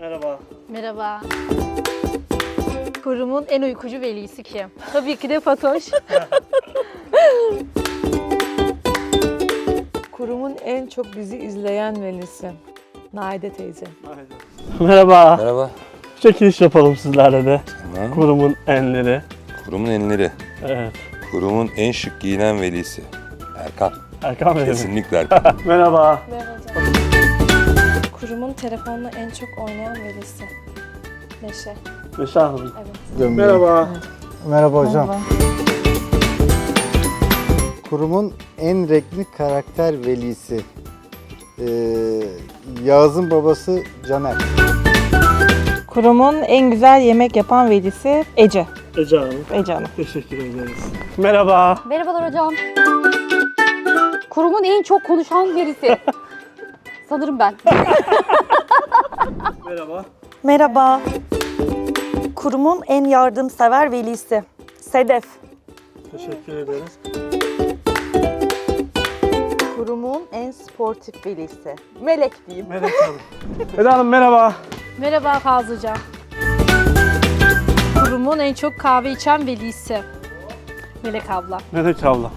Merhaba. Merhaba. Kurumun en uykucu velisi kim? Tabii ki de Fatoş. Kurumun en çok bizi izleyen velisi. Naide teyze. Merhaba. Merhaba. Çekiliş yapalım sizlerle de. Tamam. Kurumun enleri. Kurumun enleri. Evet. Kurumun en şık giyinen velisi. Erkan. Erkan Bey. mi? Kesinlikle Erkan. Merhaba. Kurumun telefonla en çok oynayan velisi. Neşe. Neşe Hanım. Evet. Merhaba. Merhaba hocam. Kurumun en renkli karakter velisi. Ee, Yağız'ın babası Caner. Kurumun en güzel yemek yapan velisi Ece. Ece Hanım. Ece Hanım. Teşekkür ederiz. Merhaba. Merhabalar hocam. Kurumun en çok konuşan birisi. Sanırım ben. Merhaba. Merhaba. Kurumun en yardımsever velisi Sedef. Teşekkür ederiz. Kurumun en sportif velisi. Melek diyeyim. Melek Hanım. Eda Hanım merhaba. Merhaba Fazlıca. Kurumun en çok kahve içen velisi. Melek abla. Melek abla.